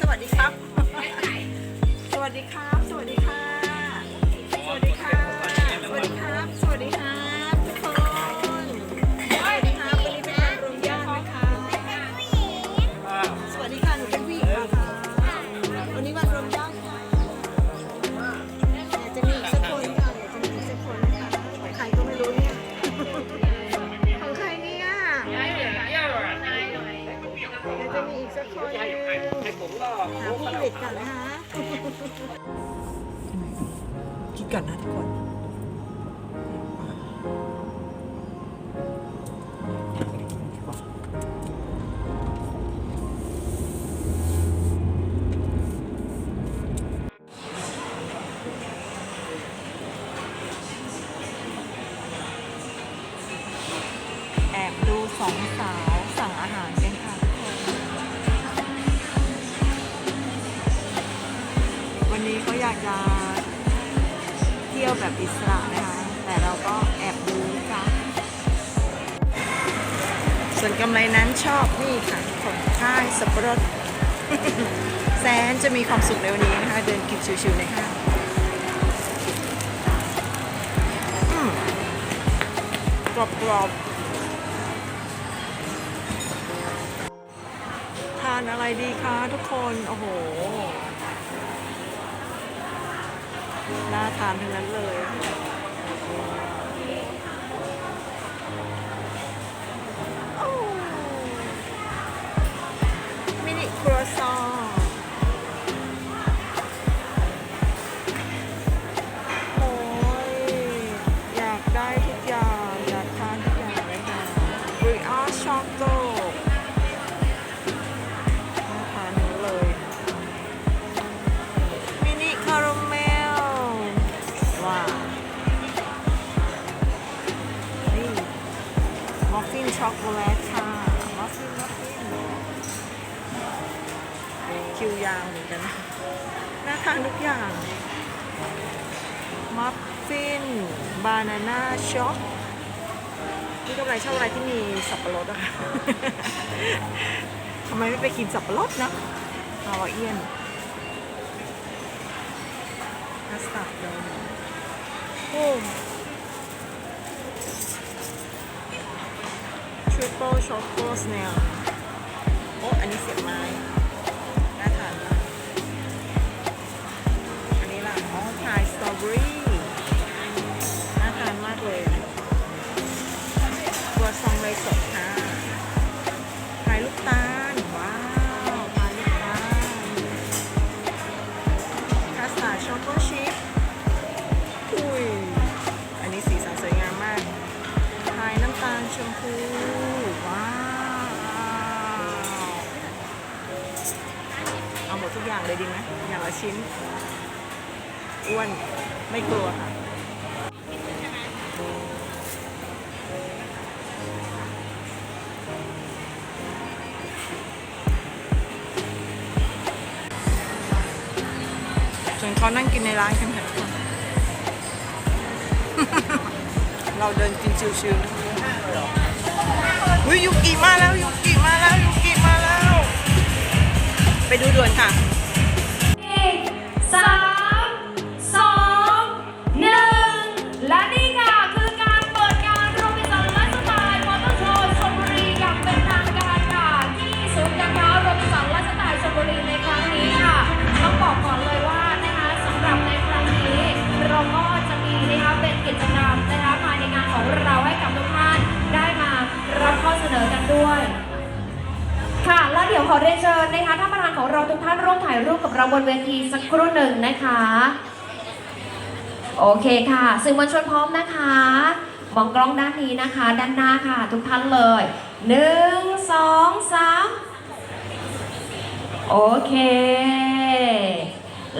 สวัสดีครับ สวัสดีครับ สวัสดีค่ะ สวัสดีค่ะ สวัสดีครับ สวัสดีครับทุกคน สวัสดีครับวันนี้เป็นวันรวมญาตินะคะ สวัสดีค่ะหนูเป็นผู้หญิงนะคะวันนี้วันรวมญาติค่ะจะมีอีกสักคนค่ะเดี๋ยวจะมีอีกสักคนนะคะใครก็ไม่รู้เนี่ย ของใครเนี่ยเดี๋ยวจะมีอีกสักคนหนึ่ง หาผู้ผลิตก่อนนะคะคิดก่อนนะทุกคน อิสระนะคะแต่เราก็แอบดูจ้ะส่วนกำไรนั้นชอบนี่ค่ะของค่ายสับปะรด แสนจะมีความสุขในวันนี้นะคะ เดินกินชิวๆในห้างอืมกรอบๆทานอะไรดีคะทุกคน โอ้โห น่าทานทั้งนั้นเลยมินิครัวซองโอ้ย อยากได้ทุกอย่าง อยากทานทุกอย่างเลยค่ะบริอาช็อกโก ฟฟินช็อกโกแลตค่ะมัฟฟินมัฟฟินคิวยาวเหมือนกันนะน่าทานทุกอย่างมัฟฟินบานาน่าช็อกนี่กำไรชอบอะไรที่มีสับปะรดอะค่ะทำไมไม่ไปกินสับปะรดนะฮาวาเอียนคัสตาร์ดโดนโอ้ ทริปเปิลช็อกโกสเนลโอ้ อันนี้เสียบไม้น่าทานมากอันนี้ล่ะอ๋อพายสตรอเบอรี่น่าทานมากเลยตัวซองเลยสดค่ะพายลูกตาล ว้าวพายลูกตาลคัสตาร์ดช็อกโกชิพอุ้ย อันนี้สีสันสวยงามมากพายน้ำตาลชมพู เอางเลยดีไหมอย่างละชิ้น อ้วนไม่กลัวค่ะส่วนเขานั่งกินในร้านกันค่ะเราเดินกินชิวๆนะอุ้ยยุกิมาแล้วยุกิมาแล้วยุกิมาแล้ว ไปดูด่วนค่ะ สา อเรียนเชิญนะคะท่านประธานของเราทุกท่านร่วมถ่ายรูปกับเราบนเวทีสักครู่หนึ่งนะคะ โอเคค่ะสื่อมวลชนพร้อมนะคะมองกล้องด้านนี้นะคะ ด้านหน้าค่ะ ทุกท่านเลยหนึ่งสองสามโอเค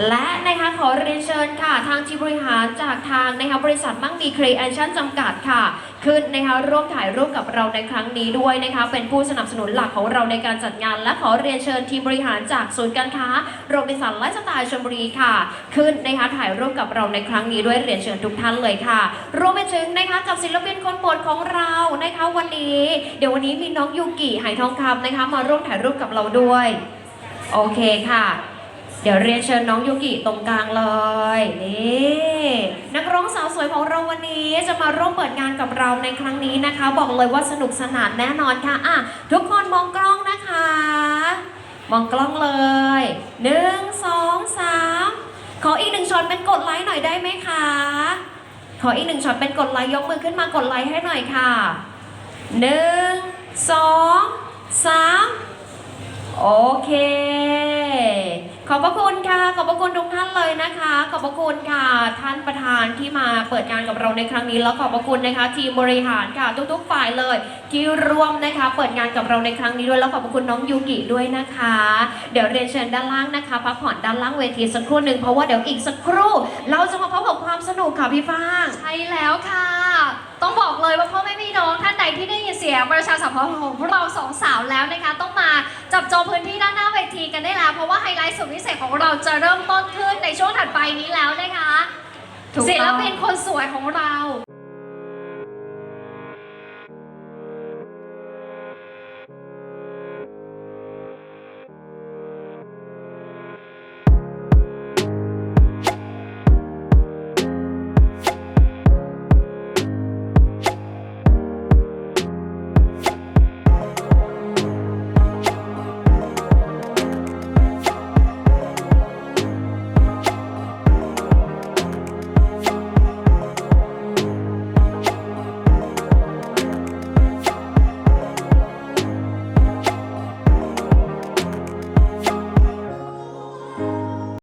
และนะคะขอเรียนเชิญค่ะทางทีมบริหารจากทางนะคะบริษัทมั่งมีครีเอชั่นจำกัดค่ะ ขึ้นนะคะร่วมถ่ายรูปกับเราในครั้งนี้ด้วยนะคะเป็นผู้สนับสนุนหลักของเราในการจัดงาน และขอเรียนเชิญทีมบริหารจากศูนย์การค้าโรบินสันไลฟ์สไตล์ชลบุรีค่ะ ขึ้นนะคะถ่ายรูปกับเราในครั้งนี้ด้วยเรียนเชิญทุกท่านเลยค่ะ รวมไปถึงนะคะกับศิลปินคนโปรดของเรานะคะวันนี้ เดี๋ยววันนี้มีน้องยูกิไหทองคำนะคะมาร่วมถ่ายรูปกับเราด้วยโอเคค่ะ เดี๋ยวเรียนเชิญน้องยูกิตรงกลางเลยนี่นักร้องสาวสวยของเราวันนี้จะมาร่วมเปิดงานกับเราในครั้งนี้นะคะ บอกเลยว่าสนุกสนานแน่นอนค่ะอะทุกคนมองกล้องนะคะ มองกล้องเลยหนึ่งสองสามขออีกหนึ่งช็อตเป็นกดไลค์หน่อยได้ไหมคะ ขออีกหนึ่งช็อตเป็นกดไลค์ยกมือขึ้นมากดไลค์ให้หน่อยค่ะหนึ่งสองสาม โอเค ขอบพระคุณค่ะ ขอบพระคุณทุกท่านเลยนะคะ ขอบพระคุณค่ะ ท่านประธานที่มาเปิดงานกับเราในครั้งนี้ แล้วขอบพระคุณนะคะ ทีมบริหารค่ะ ทุกๆฝ่ายเลย ที่ร่วมนะคะ เปิดงานกับเราในครั้งนี้ด้วย แล้วขอบพระคุณน้องยูกิด้วยนะคะ เดี๋ยวเรียนเชิญด้านล่างนะคะ พักผ่อนด้านล่างเวทีสักครู่หนึ่งเพราะว่าเดี๋ยวอีกสักครู่ เราจะมาพบกับความสนุกค่ะพี่ฟ้าง ใช่แล้วค่ะ ต้องบอกเลยว่าพ่อแม่พี่น้องท่านใดที่ได้ยินเสียงประชาสัมพันธ์ของพวกเราสองสาวแล้วนะคะ ต้องมาจับจองพื้นที่ด้านหน้าเวทีกันได้แล้ว เพราะว่าไฮไลท์สุดพิเศษของเราจะเริ่มต้นขึ้นในช่วงถัดไปนี้แล้วนะคะถูกต้องศิลปินคนสวยของเรา